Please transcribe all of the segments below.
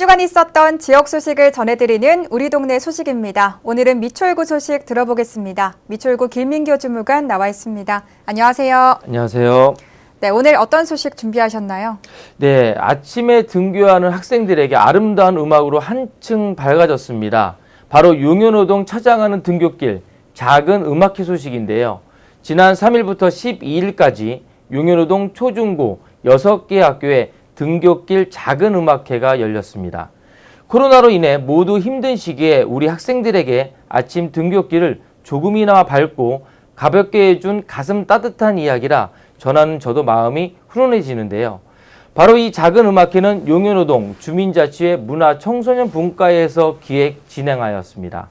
주간 있었던 지역 소식을 전해드리는 우리 동네 소식입니다. 오늘은 미철구 소식 들어보겠습니다. 미철구 길민교 주무관 나와 있습니다. 안녕하세요. 안녕하세요. 네, 오늘 어떤 소식 준비하셨나요? 네, 아침에 등교하는 학생들에게 아름다운 음악으로 한층 밝아졌습니다. 바로 용현호동 찾아가는 등교길 작은 음악회 소식인데요. 지난 3일부터 12일까지 용현호동 초중고 6개 학교에 등교길 작은 음악회가 열렸습니다. 코로나로 인해 모두 힘든 시기에 우리 학생들에게 아침 등교길을 조금이나마 밝고 가볍게 해준 가슴 따뜻한 이야기라 전하는 저도 마음이 훈훈해지는데요. 바로 이 작은 음악회는 용현호동 주민자치회 문화청소년 분과에서 기획 진행하였습니다.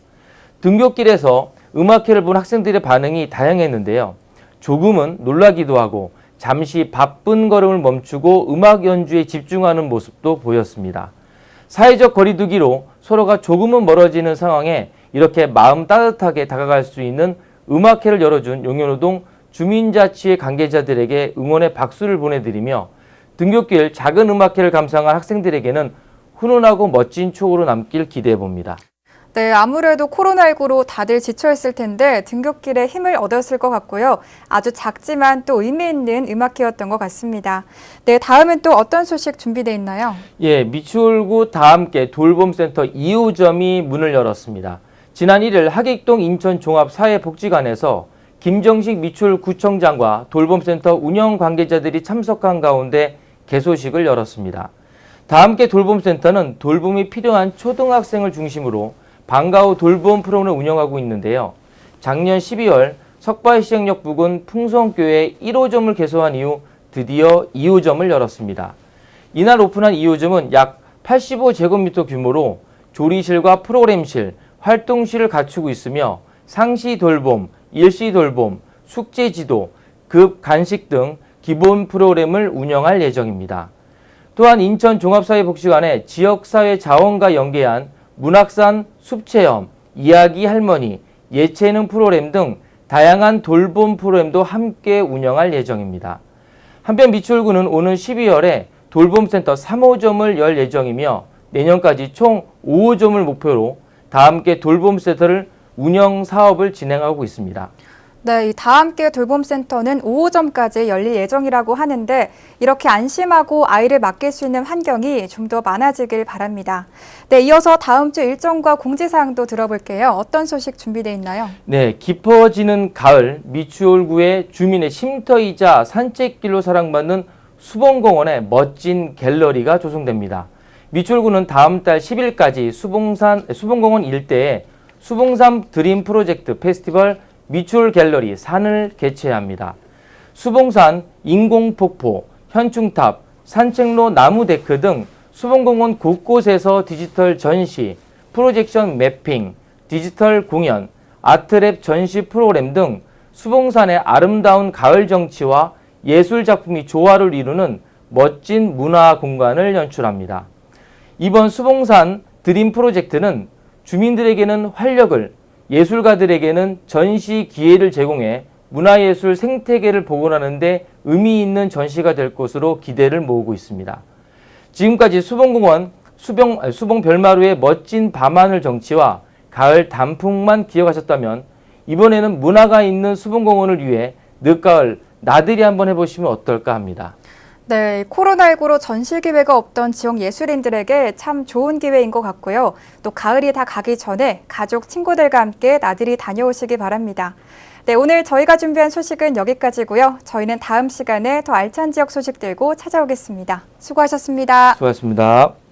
등교길에서 음악회를 본 학생들의 반응이 다양했는데요. 조금은 놀라기도 하고 잠시 바쁜 걸음을 멈추고 음악 연주에 집중하는 모습도 보였습니다. 사회적 거리두기로 서로가 조금은 멀어지는 상황에 이렇게 마음 따뜻하게 다가갈 수 있는 음악회를 열어준 용현호동 주민자치회 관계자들에게 응원의 박수를 보내드리며 등교길 작은 음악회를 감상한 학생들에게는 훈훈하고 멋진 추억으로 남길 기대해 봅니다. 네, 아무래도 코로나19로 다들 지쳐있을 텐데 등교길에 힘을 얻었을 것 같고요. 아주 작지만 또 의미 있는 음악회였던 것 같습니다. 네, 다음은 또 어떤 소식 준비되어 있나요? 예, 미추홀구 다함께 돌봄센터 2호점이 문을 열었습니다. 지난 1일 하객동 인천종합사회복지관에서 김정식 미추홀구청장과 돌봄센터 운영 관계자들이 참석한 가운데 개소식을 열었습니다. 다함께 돌봄센터는 돌봄이 필요한 초등학생을 중심으로 방과 후 돌봄 프로그램을 운영하고 있는데요. 작년 12월 석발시행역 부근 풍성교회 1호점을 개소한 이후 드디어 2호점을 열었습니다. 이날 오픈한 2호점은 약 85제곱미터 규모로 조리실과 프로그램실, 활동실을 갖추고 있으며 상시 돌봄, 일시 돌봄, 숙제 지도, 급 간식 등 기본 프로그램을 운영할 예정입니다. 또한 인천 종합사회복지관의 지역사회 자원과 연계한 문학산 숲체험, 이야기 할머니, 예체능 프로그램 등 다양한 돌봄 프로그램도 함께 운영할 예정입니다. 한편 미추홀구는 오는 12월에 돌봄센터 3호점을 열 예정이며 내년까지 총 5호점을 목표로 다 함께 돌봄센터를 운영 사업을 진행하고 있습니다. 네, 이 다함께 돌봄 센터는 5호점까지 열릴 예정이라고 하는데 이렇게 안심하고 아이를 맡길 수 있는 환경이 좀 더 많아지길 바랍니다. 네, 이어서 다음 주 일정과 공지 사항도 들어볼게요. 어떤 소식 준비되어 있나요? 네, 깊어지는 가을 미추홀구의 주민의 쉼터이자 산책길로 사랑받는 수봉공원에 멋진 갤러리가 조성됩니다. 미추홀구는 다음 달 10일까지 수봉산 수봉공원 일대에 수봉산 드림 프로젝트 페스티벌 미추홀 갤러리 산을 개최합니다. 수봉산 인공폭포, 현충탑, 산책로 나무 데크 등 수봉공원 곳곳에서 디지털 전시, 프로젝션 매핑, 디지털 공연, 아트랩 전시 프로그램 등 수봉산의 아름다운 가을 정치와 예술 작품이 조화를 이루는 멋진 문화 공간을 연출합니다. 이번 수봉산 드림 프로젝트는 주민들에게는 활력을, 예술가들에게는 전시 기회를 제공해 문화예술 생태계를 복원하는데 의미 있는 전시가 될 것으로 기대를 모으고 있습니다. 지금까지 수봉공원, 수봉, 수봉 별마루의 멋진 밤하늘 정치와 가을 단풍만 기억하셨다면 이번에는 문화가 있는 수봉공원을 위해 늦가을 나들이 한번 해보시면 어떨까 합니다. 네, 코로나19로 전시 기회가 없던 지역 예술인들에게 참 좋은 기회인 것 같고요. 또 가을이 다 가기 전에 가족, 친구들과 함께 나들이 다녀오시기 바랍니다. 네, 오늘 저희가 준비한 소식은 여기까지고요. 저희는 다음 시간에 더 알찬 지역 소식 들고 찾아오겠습니다. 수고하셨습니다. 수고하셨습니다.